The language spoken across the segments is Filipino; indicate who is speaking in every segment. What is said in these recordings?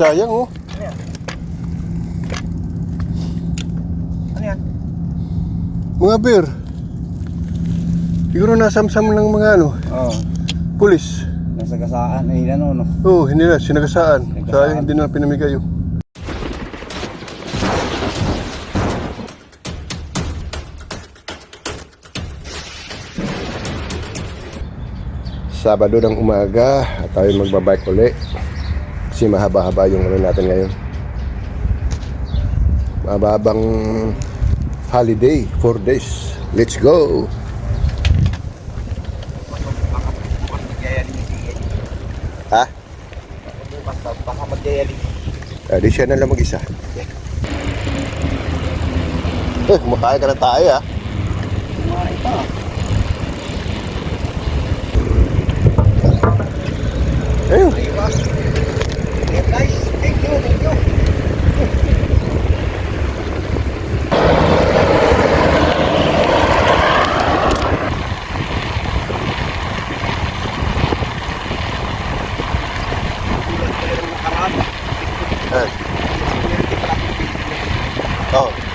Speaker 1: Sayang oh.
Speaker 2: Ano yan? Ano yan?
Speaker 1: Mga beer. Siguro nasamsam ng mga ano,
Speaker 2: Oo.
Speaker 1: pulis.
Speaker 2: Nasa gasaan. Ay, ano, no?
Speaker 1: Oo, oh, hindi na, sinagasaan.
Speaker 2: Sinagasaan.
Speaker 1: Sayang hindi na pinamigay oh. Sabado ng umaga at tayo magbabike uli. Kasi mahaba-haba yung ano natin ngayon. Mahabang holiday, 4 days. Let's go! Ha?
Speaker 2: Baka magyayaling.
Speaker 1: Ah, di siya na lang mag-isa. Eh, kumakain ka na tayo ah.
Speaker 2: Kumain pa.
Speaker 1: Ayun. Oh.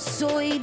Speaker 3: soy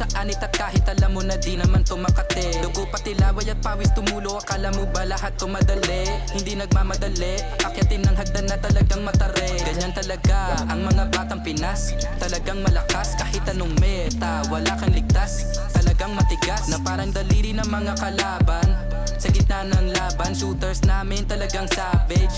Speaker 3: sa
Speaker 4: anit at kahit alam mo na di naman to makate. Dugo pati laway at pawis tumulo Akala mo ba lahat to madali? Hindi nagmamadali Akyatin ng hagdan na talagang matare. Ganyan talaga ang mga batang Pinas Talagang malakas kahit anong meta. Wala kang ligtas Talagang matigas. Na parang daliri ng mga kalaban sa gitna ng laban, shooters namin talagang savage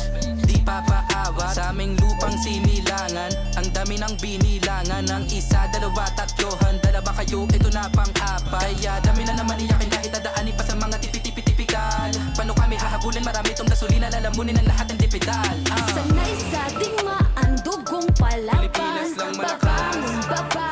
Speaker 4: Di papaawa sa aming lupang sinilangan Ang dami ng binilangan ng isa, dalawa, tatlo Handa na ba kayo? Ito na pang-apat Kaya dami na naman iyakin kahit dadaanin pa sa mga tipi-tipi-tipikal Paano kami hahabulin? Marami tong gasolina Lalamunin ang lahat ng dipedal Ah.
Speaker 3: Sanay sa ating maandugong palaban
Speaker 4: Pilipinas lang malakas.
Speaker 3: Babangon, babawi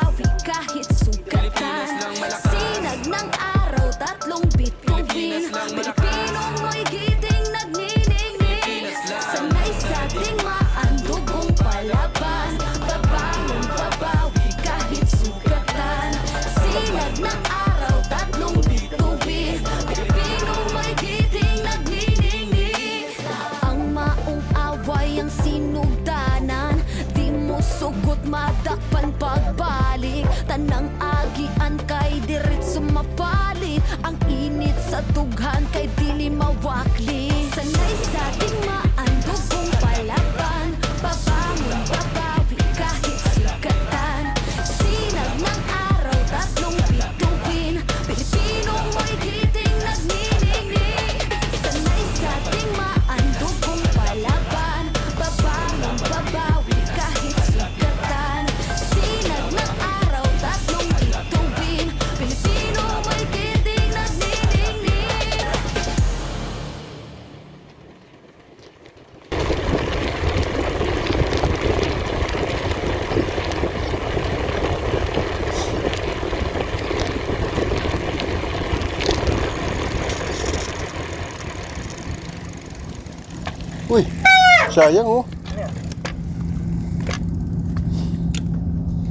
Speaker 5: sayang oh.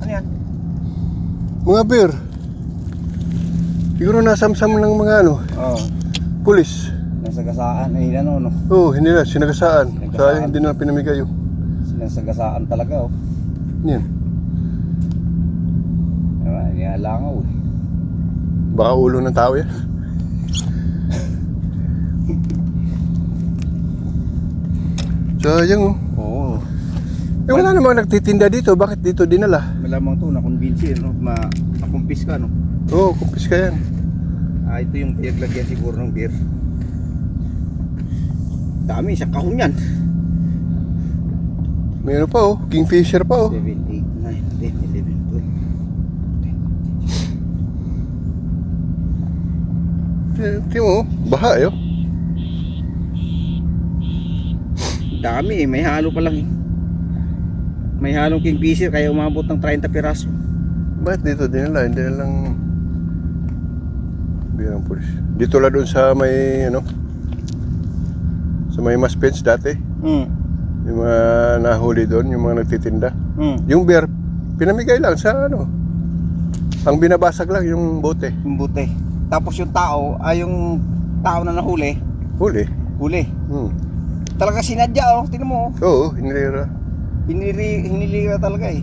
Speaker 2: Ano yan?
Speaker 5: Mga beer. Siguro nasamsam ng mga ano,
Speaker 2: Oo. Oh,
Speaker 5: pulis.
Speaker 2: nasagasaan. Ay, ano, no?
Speaker 5: Oo, oh, hindi na, sinagasaan.
Speaker 2: Sinagasaan.
Speaker 5: Sayang hindi na pinamigay oh.
Speaker 2: Sinasagasaan talaga, oh.
Speaker 5: Yan.
Speaker 2: Diba? Nialangaw, eh.
Speaker 5: Baka ulo ng tao yan. Sayang oh.
Speaker 2: Oo.
Speaker 5: Eh wala namang nagtitinda dito, bakit dito dinala?
Speaker 2: Malamang to, nakumbinsi, no? Ma nakumpis ka, no?
Speaker 5: Oo, oh, kumpis ka yan.
Speaker 2: Ah, ito yung pinaglagyan siguro ng beer. Dami, sa kahon yan.
Speaker 5: Mayroon pa oh, kingfisher pa oh.
Speaker 2: 7, 8, 9, 10, 11, 12.
Speaker 5: Tingnan mo, oh, baha eh oh.
Speaker 2: Dami eh, may halo pa lang eh. May halong kingfisher kaya umabot ng 30 piraso.
Speaker 5: Bakit dito dinala? Hindi na lang bilang pulis. Dito lang doon sa may ano sa may mas fence dati.
Speaker 2: Hmm.
Speaker 5: Yung mga nahuli doon, yung mga nagtitinda.
Speaker 2: Hmm.
Speaker 5: Yung beer, pinamigay lang sa ano. Ang binabasag lang yung bote.
Speaker 2: Yung buti. Tapos yung tao, ay yung tao na nahuli,
Speaker 5: Huli.
Speaker 2: huli.
Speaker 5: Hmm.
Speaker 2: Talaga sinadya oh, tingnan mo oh.
Speaker 5: Oo, hinilira.
Speaker 2: Hinili, hinilira talaga eh.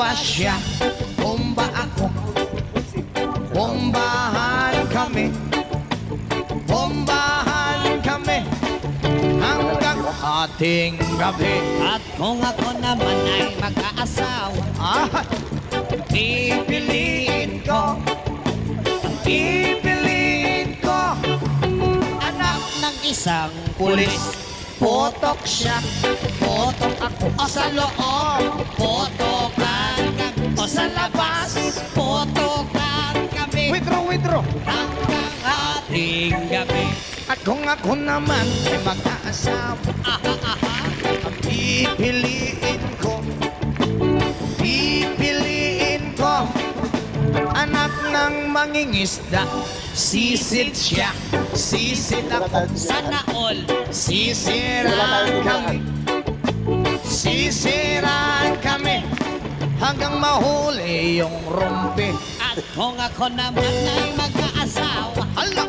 Speaker 6: Bomba siya, bomba ako. Bombahan kami. Bombahan kami. Hanggang ating gabi.
Speaker 7: At kung ako naman ay magkaasawa
Speaker 6: Ah, pipiliin ko. Pipiliin ko.
Speaker 7: Anak ng isang
Speaker 6: Pulis. Potok siya. Potok ako. O sa loob.
Speaker 7: Potokan kami
Speaker 6: O sa labas
Speaker 7: Potokan kami.
Speaker 6: Withdraw, withdraw.
Speaker 7: Hanggang ating gabi.
Speaker 6: At kung ako naman ay magkaasawa
Speaker 7: Aha, aha
Speaker 6: Ang pipiliin ko Pipiliin ko Anak ng mangingisda. Sisid siya Sisid ako.
Speaker 7: Sana all.
Speaker 6: Sisiraan kami. Sisiraan kami Hanggang mahuli yung rumpi.
Speaker 7: At kung ako naman ay magkaasawa
Speaker 6: Hala!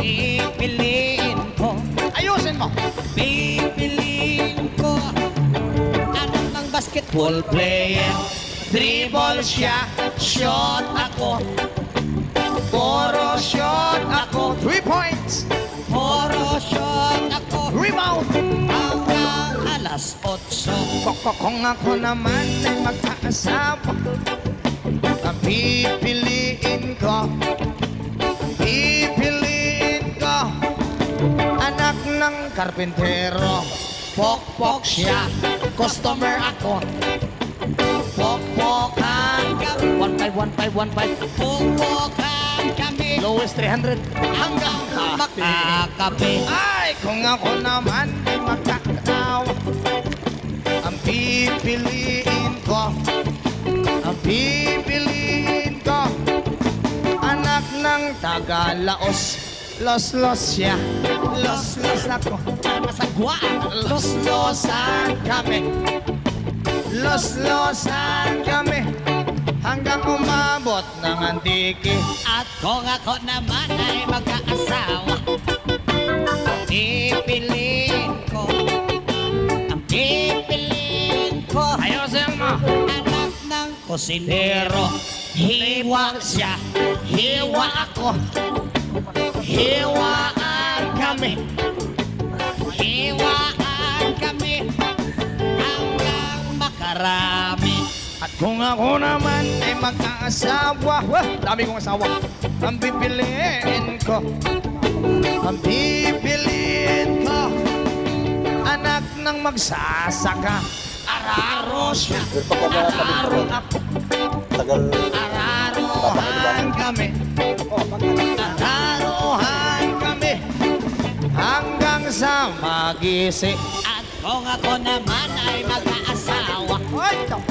Speaker 7: Pipiliin ko.
Speaker 6: Ayusin mo!
Speaker 7: Pipiliin ko. Anak ng basketball
Speaker 6: player Dribble siya Shot ako. Puro shot ako. Three points.
Speaker 7: Puro shot ako.
Speaker 6: Rebound
Speaker 7: alas 8
Speaker 6: Koko kung ako naman ay magkaasawa. Ang pipiliin ko. Pipiliin ko. Anak ng karpintero. Pokpok siya. Customer ako Pokpokan kami. One five, one five, one five.
Speaker 7: Pupukan kami.
Speaker 6: Lowest 300
Speaker 7: hanggang makakape.
Speaker 6: Ay, kung ako naman ay magkakaawa Ang pipiliin ko. Ang pipiliin ko Anak ng Tagalaos. Los-los siya Los-los ako.
Speaker 7: Masagwaan.
Speaker 6: Los-losan kami. Los-losan kami. Hanggang umabot ng antiki.
Speaker 7: At kung ako naman ay magkaasawa, pipiliin ko. Kusinero.
Speaker 6: Hiwa siya, hiwa ako. Hiwaan kami.
Speaker 7: Iwaan kami. Hanggang makarami.
Speaker 6: At kung ako naman ay magkaasawa Wah, dami kong asawa. Ang pipiliin ko. Ang pipiliin ko. Anak ng magsasaka Araro siya Araro ako
Speaker 5: Tagal.
Speaker 6: Araruhan kami Araruhan kami Hanggang sa magising
Speaker 7: At kung ako naman ay magkaasawa,
Speaker 6: Ay,
Speaker 7: ang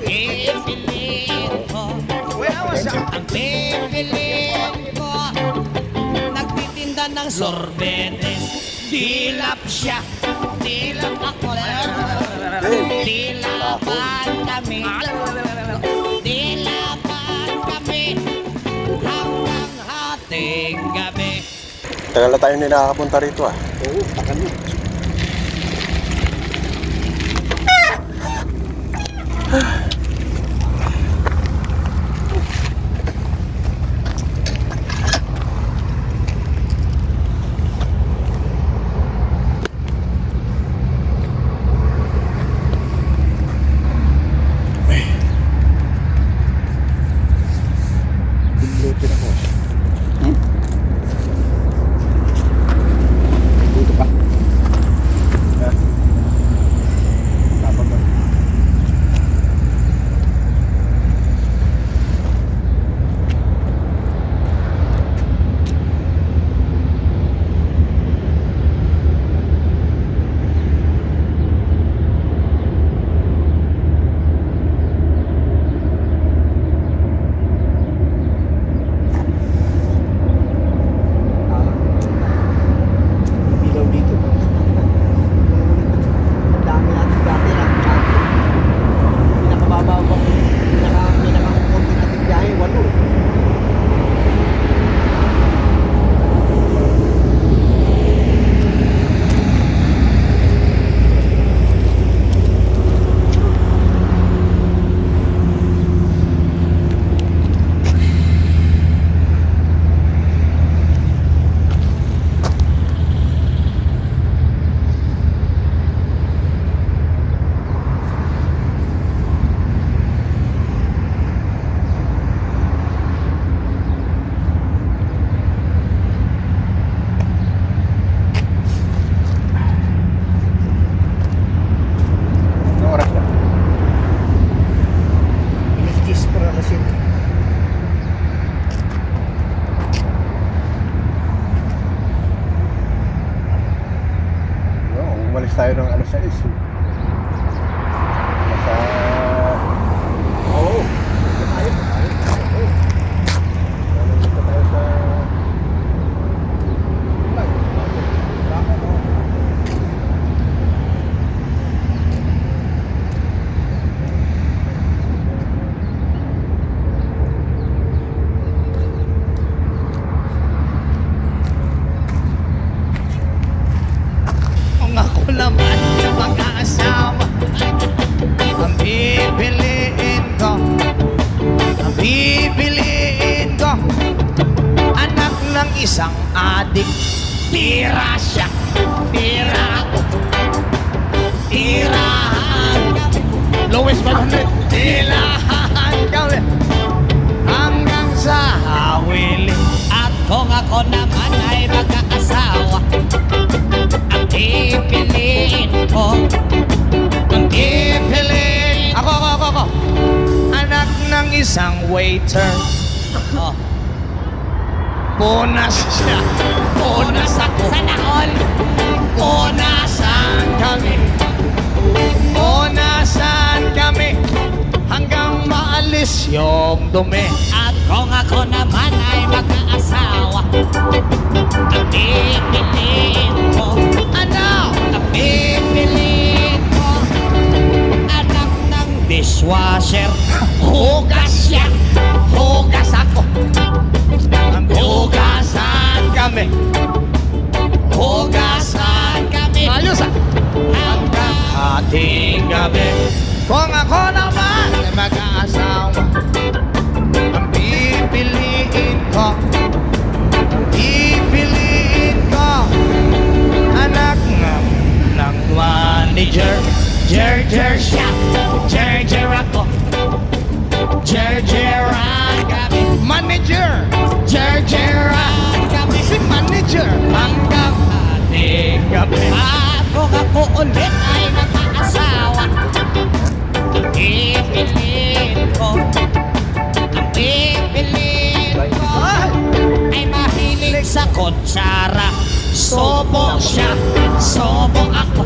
Speaker 7: pipiliin ko. Ang pipiliin ko Nagtitinda ng sorbetes. Dilap siya. Dilap ako. Dilapan kami. Dilapan kami. Hanggang hating gabi.
Speaker 5: Tagal na tayo hindi nakakapunta rito ah.
Speaker 2: Oo, mo. Dito
Speaker 6: isang waiter.
Speaker 7: Oh,
Speaker 6: Punas siya. Punas ako.
Speaker 7: Sana all
Speaker 6: Punasan kami. Punasan kami. Hanggang maalis yung dumi.
Speaker 7: At kung ako naman ay mag-aasawa. Ang pipiliin ko
Speaker 6: Ano?
Speaker 7: Ang pipiliin ko Anak ng dishwasher
Speaker 6: kami. Hugasan
Speaker 7: kami.
Speaker 6: Ayos ah.
Speaker 7: Hanggang
Speaker 6: ating gabi. Kung ako naman ay mag-aasawa Ang pipiliin ko Ang pipiliin ko Anak ng, ng manager. Jer, jer siya. Jer, jer ako. Jer, jeran
Speaker 7: kung ako ulit ay mag-aasawa Ang pipiliin ko. Ang ko Ay mahilig sa kutsara. Sobo siya. Sobo ako.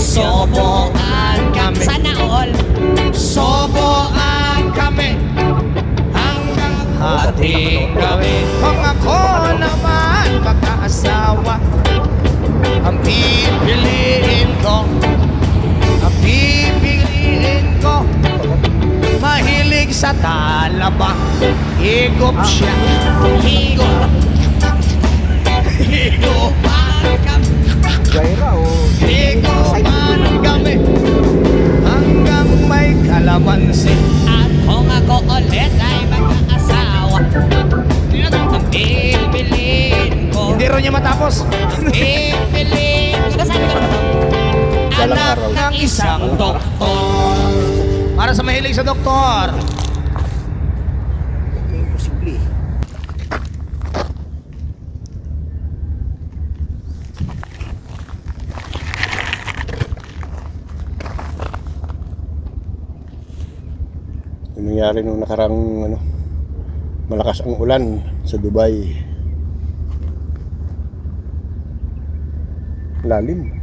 Speaker 7: Soboan kami Sana all.
Speaker 6: Soboan kami hanggang ating gawin. Kung ako naman magkaasawa, ang pipiliin ko, ang pipiliin ko, mahilig sa talaba, higop siya, higop, higopan kami.
Speaker 5: Gaira o...
Speaker 6: Higupan kami hanggang may kalamansi.
Speaker 7: At kung ako ulit ay mag-aasawa Ang pipiliin
Speaker 6: rin niya matapos.
Speaker 7: Pipiliin ko Sabi ko
Speaker 5: Dalang
Speaker 6: Anak ng isang doktor. Para sa mahilig sa doktor.
Speaker 2: Imposible.
Speaker 5: Yung nangyari nung nakarang ano, malakas ang ulan sa Dubai. Lalim.